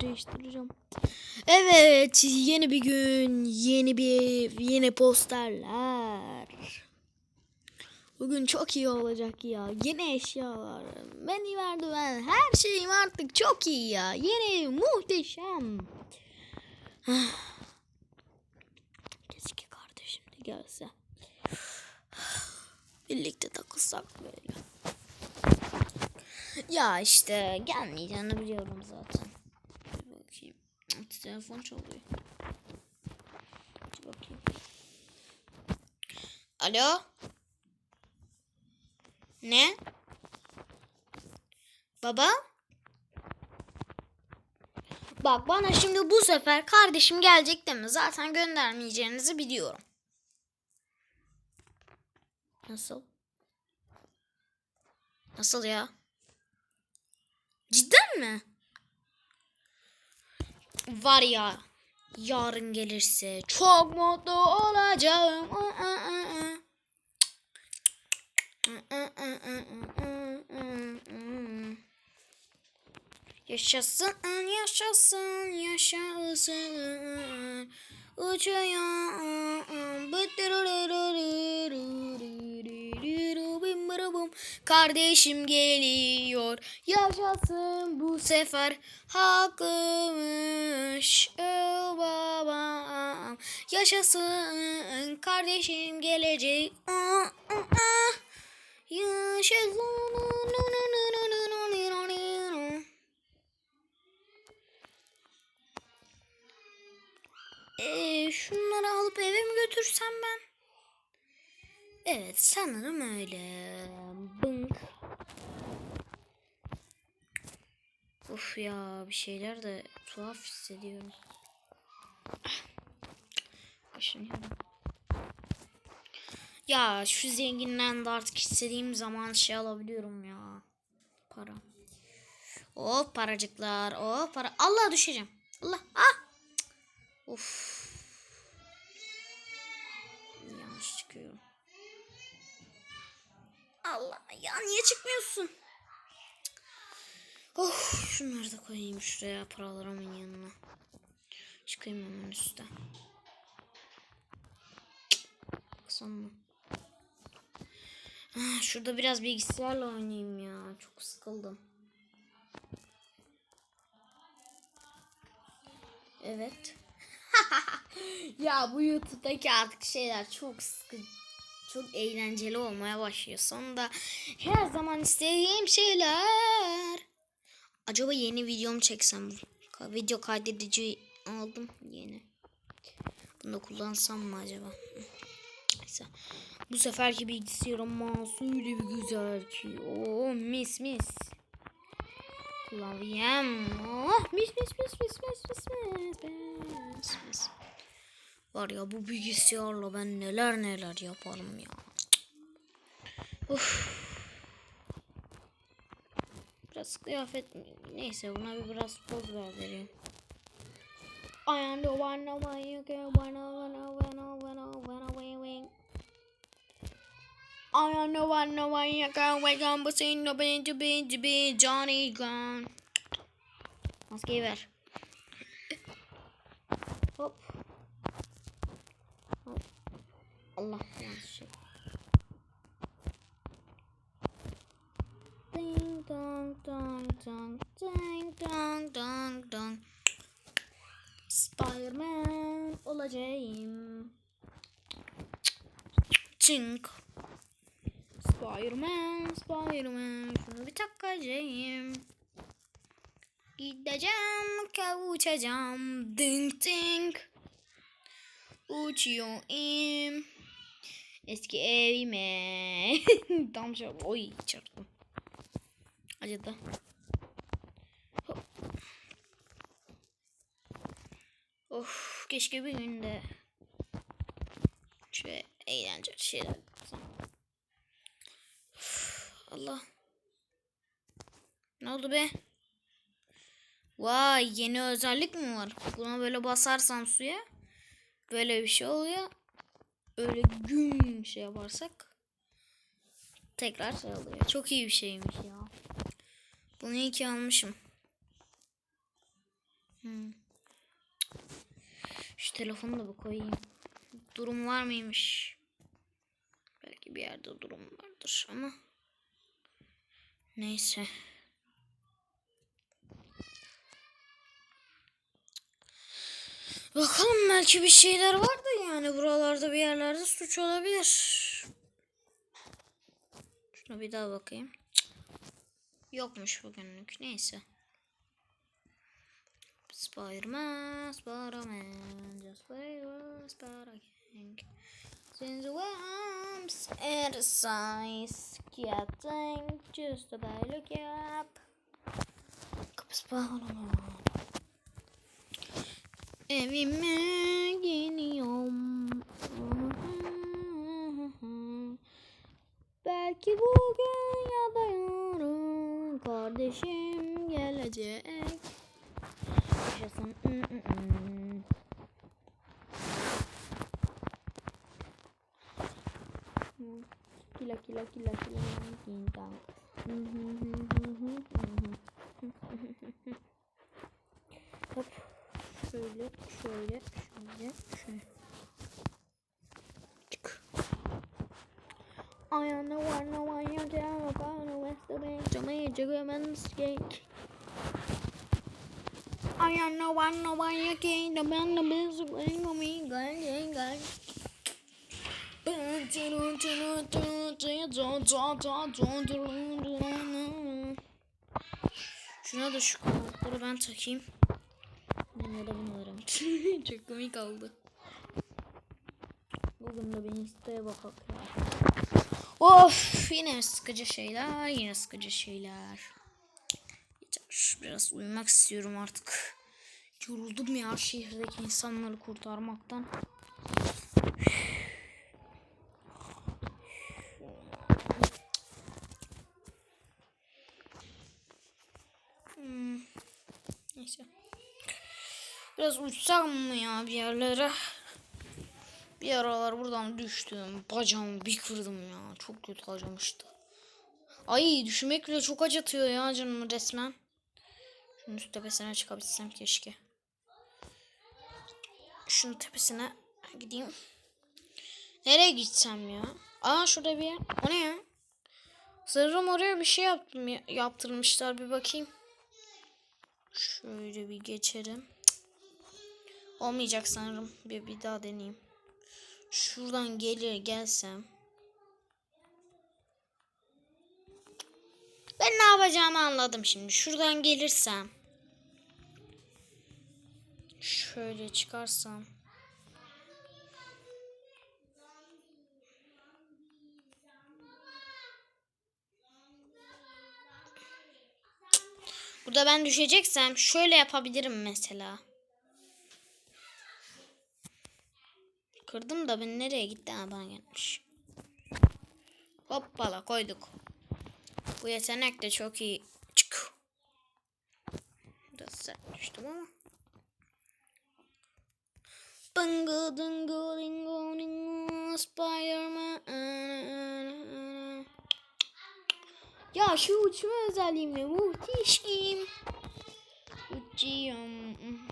Değiştireceğim. Evet yeni bir gün, yeni bir yeni posterler. Bugün çok iyi olacak ya. Yeni eşyalar, beni merdiven, her şeyim artık çok iyi ya. Yeni muhteşem. Keşke kardeşim de gelse. Birlikte takılsak böyle. Ya işte gelmeyeceğini biliyorum zaten. Telefon çalıyor. Bir bakayım. Alo? Ne? Baba? Bak bana şimdi bu sefer kardeşim gelecek deme. Zaten göndermeyeceğinizi biliyorum. Nasıl? Nasıl ya? Cidden mi? Var ya yarın gelirse çok mutlu olacağım. Yaşasın, yaşasın, yaşasın. Uçuyorum. Bım Kardeşim geliyor. Yaşasın bu sefer hakkımış. Babam. Yaşasın kardeşim gelecek. Ah, ah, ah. Yaşasın. Alıp eve mi götürsem ben? Evet sanırım öyle. Bınk. Of ya bir şeyler de tuhaf hissediyorum. Kaşınıyorum. Ya şu zenginden de artık istediğim zaman şey alabiliyorum ya. Para. Oh paracıklar. Oh para. Allah düşeceğim. Allah. Ah. Of. Allah ya niye çıkmıyorsun? Of şunları da koyayım şuraya paralarımın yanına. Çıkayım hemen üstte. Baksam mı? Ah, Şurada biraz bilgisayarla oynayayım ya. Çok sıkıldım. Evet. ya bu YouTube'daki artık şeyler çok sıkı, çok eğlenceli olmaya başlıyor. Sonunda her zaman istediğim şeyler. Acaba yeni videomu çeksem? Video kaydedici aldım yeni. Bunu da kullansam mı acaba? Neyse. Bu seferki bilgisayarım mouse bir güzel ki. Oo mis mis. Klavyem. Oh mis mis mis mis mis mis mis mis mis. Var ya bu bilgisayarla ben neler neler yaparım ya. Uf. Biraz kıyafet neyse buna bir biraz poz vereyim. I am the one of my you can wanna wanna wanna wanna wanna wing wing. I am the one of my you can wake up but see no bin to bin Johnny Gun. Maskeyi ver. Hop. Allah şey. Ding dong dong dong ding dong dong dong. Spiderman olacağım. Çink. Spiderman, Spiderman. Şunu bir takacağım. Gideceğim, kavuşacağım. Ding ding. Uçuyorum. Eski evime. Tam şey. Oy çarptım. Acıdı. Of keşke bir günde şöyle eğlenceli şeyler. Üf, Allah. Ne oldu be? Vay yeni özellik mi var? Buna böyle basarsam suya böyle bir şey oluyor. Öyle gün şey yaparsak tekrar şey oluyor. Çok iyi bir şeymiş ya. Bunu iyi ki almışım. Hmm. Şu telefonu da bir koyayım. Durum var mıymış? Belki bir yerde durum vardır ama. Neyse. Bakalım belki bir şeyler vardı yani buralarda bir yerlerde suç olabilir. Şuna bir daha bakayım. Cık. Yokmuş bugünlük. Neyse. Spider-Man, Spider-Man, just Spider-King. Since worms and size getting just about look up. Spider-Man. Evime geliyorum. Belki bugün ya da yarın kardeşim gelecek. Yaşasın. Kila kila kila kila kinta. Hop. Şöyle, şöyle, şöyle. Çık. I the one, no one, you're down, I'm gonna west the bank, to me, Jiggerman's cake. I am the one, no one, you can't, the man, the best, bring on me, gang, gang, gang. Şuna da şu kanatları ben takayım. Da bunu. Çok komik oldu. Bugün de bir Insta'ya bakalım ya. Of yine sıkıcı şeyler yine sıkıcı şeyler. Yeter biraz uyumak istiyorum artık. Yoruldum ya şehirdeki insanları kurtarmaktan. Hmm. Neyse. Biraz uçsam mı ya bir yerlere? Bir aralar buradan düştüm. Bacağımı bir kırdım ya. Çok kötü acımıştı. Ay düşmek bile çok acıtıyor ya canımı resmen. Şunun tepesine çıkabilsem keşke. Şunun tepesine gideyim. Nereye gitsem ya? Aa şurada bir. O ne ya? Sanırım oraya bir şey yaptım, yaptırmışlar bir bakayım. Şöyle bir geçerim. Olmayacak sanırım. Bir, bir daha deneyeyim. Şuradan gelir gelsem. Ben ne yapacağımı anladım şimdi. Şuradan gelirsem. Şöyle çıkarsam. Burada ben düşeceksem şöyle yapabilirim mesela. Kırdım da ben nereye gitti? Ha bana gelmiş. Hoppala koyduk. Bu yetenek de çok iyi. Çık. Biraz sert düştüm ama. Bingo dingo dingo dingo Spiderman. Ya şu uçma özelliğimle muhteşem. Uçuyorum.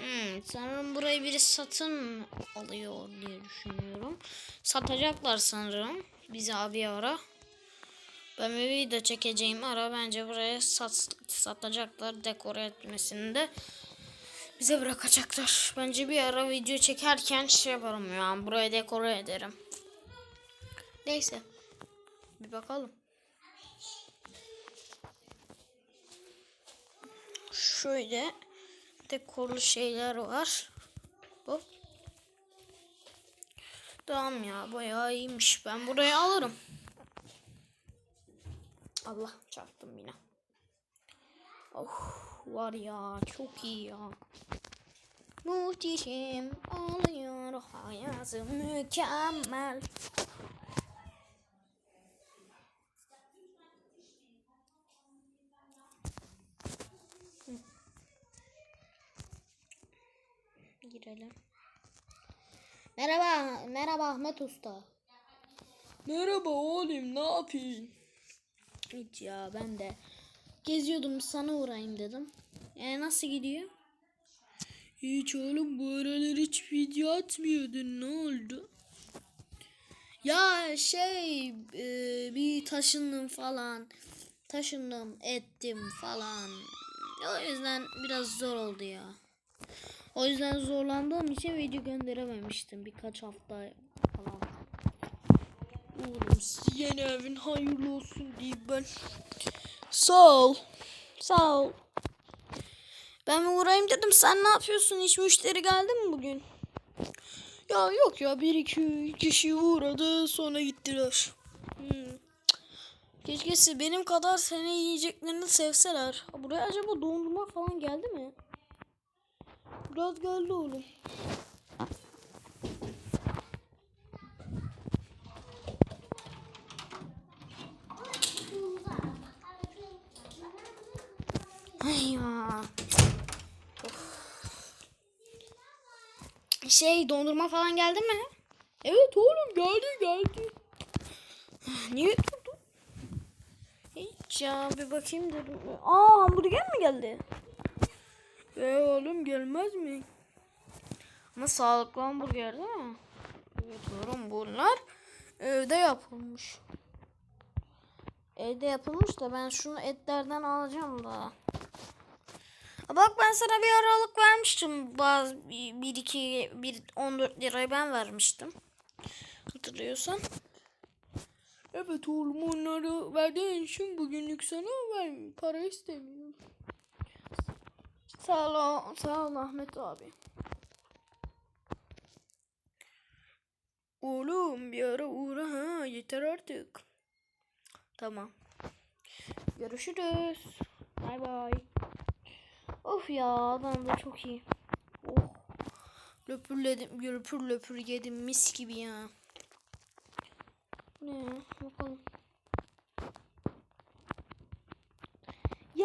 Hmm, sanırım burayı biri satın alıyor diye düşünüyorum. Satacaklar sanırım. Bizi abi ara. Ben bir video çekeceğim ara bence buraya sat, satacaklar dekore etmesini de bize bırakacaklar. Bence bir ara video çekerken şey yaparım ya buraya dekore ederim. Neyse. Bir bakalım. Şöyle dekorlu şeyler var. Hop. Tamam ya bayağı iyiymiş. Ben burayı alırım. Allah çarptım yine. Oh var ya çok iyi ya. Muhteşem oluyor hayatım mükemmel. Girelim. Merhaba, merhaba Ahmet Usta. Merhaba oğlum ne yapayım? Hiç ya ben de geziyordum sana uğrayayım dedim. E nasıl gidiyor? Hiç oğlum bu aralar hiç video atmıyordun ne oldu? Ya şey e, bir taşındım falan. Taşındım ettim falan. O yüzden biraz zor oldu ya. O yüzden zorlandığım için video gönderememiştim birkaç hafta falan. Oğlum yeni evin hayırlı olsun diyeyim ben. Sağ ol. Sağ ol. Ben uğrayayım dedim. Sen ne yapıyorsun? Hiç müşteri geldi mi bugün? Ya yok ya. Bir iki kişi uğradı sonra gittiler. Hmm. Keşke benim kadar seni yiyeceklerini sevseler. Buraya acaba dondurma falan geldi mi? Biraz geldi oğlum. Ay ya. Of. Şey dondurma falan geldi mi? Evet oğlum geldi geldi. Niye durdun? Hiç ya bir bakayım dedim. Aa hamburger mi geldi? E oğlum gelmez mi? Ama sağlıklı hamburger değil mi? Evet oğlum bunlar evde yapılmış. Evde yapılmış da ben şunu etlerden alacağım da. Bak ben sana bir aralık vermiştim. Bazı bir, bir iki bir 14 lirayı ben vermiştim. Hatırlıyorsan. Evet oğlum onları verdiğin için bugünlük sana ver para istemiyorum. Sağ ol, sağ ol Ahmet abi. Oğlum bir ara uğra ha yeter artık. Tamam. Görüşürüz. Bay bay. Of ya adam da çok iyi. Oh. Löpürledim, löpür löpür yedim mis gibi ya. Ne bakalım.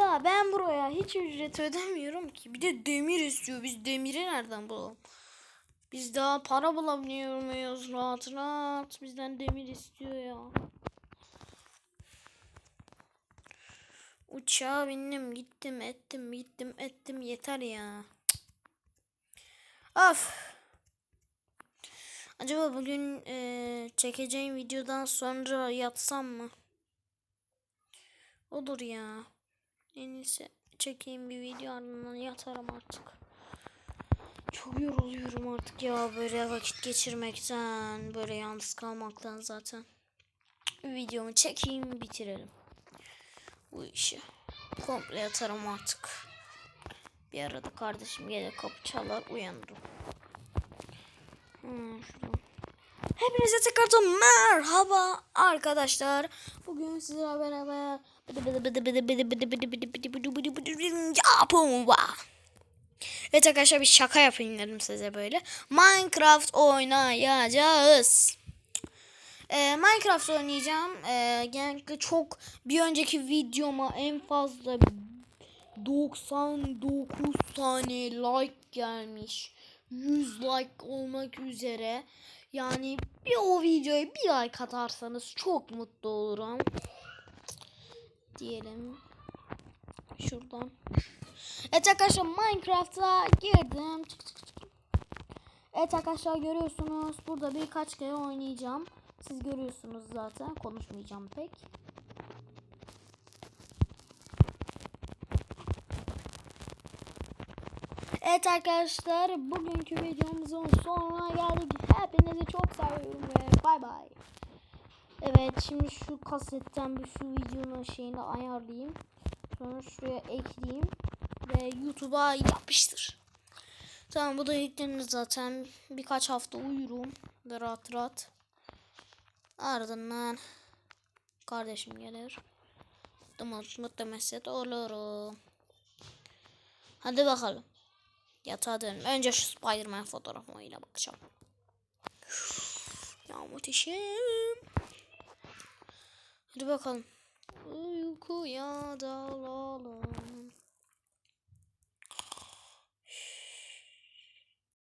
Ya ben buraya hiç ücret ödemiyorum ki. Bir de demir istiyor. Biz demiri nereden bulalım? Biz daha para bulamıyor muyuz rahat rahat? Bizden demir istiyor ya. Uçağa bindim gittim ettim gittim ettim yeter ya. Of. Acaba bugün eee, çekeceğim videodan sonra yatsam mı? Olur ya. En iyisi çekeyim bir video ardından yatarım artık. Çok yoruluyorum artık ya böyle vakit geçirmekten, böyle yalnız kalmaktan zaten. Videomu çekeyim bitirelim. Bu işi. Komple yatarım artık. Bir arada kardeşim gelir kapı çalar uyanırım. Hmm, şuradan. Hepinize tekrardan merhaba arkadaşlar. Bugün sizlerle beraber var. Evet arkadaşlar bir şaka yapayım dedim size böyle. Minecraft oynayacağız. Ee, Minecraft oynayacağım. Ee, genellikle çok bir önceki videoma en fazla 99 tane like gelmiş. 100 like olmak üzere. Yani bir o videoya bir like atarsanız çok mutlu olurum. Diyelim. Şuradan. Evet arkadaşlar Minecraft'a girdim. Çık. Evet arkadaşlar görüyorsunuz. Burada birkaç kere oynayacağım. Siz görüyorsunuz zaten. Konuşmayacağım pek. Evet arkadaşlar bugünkü videomuzun sonuna geldik. Hepinizi çok seviyorum ve bay bay. Evet şimdi şu kasetten bir şu videonun şeyini ayarlayayım. Sonra şuraya ekleyeyim ve YouTube'a yapıştır. Tamam bu da yüklenir zaten. Birkaç hafta uyurum ve rahat rahat. Ardından kardeşim gelir. Dumut mutlu mesut olurum. Hadi bakalım. Yatağa dönüm. Önce şu Spiderman fotoğrafıyla bakacağım. Ya muhteşem. Hadi bakalım. Uykuya dalalım.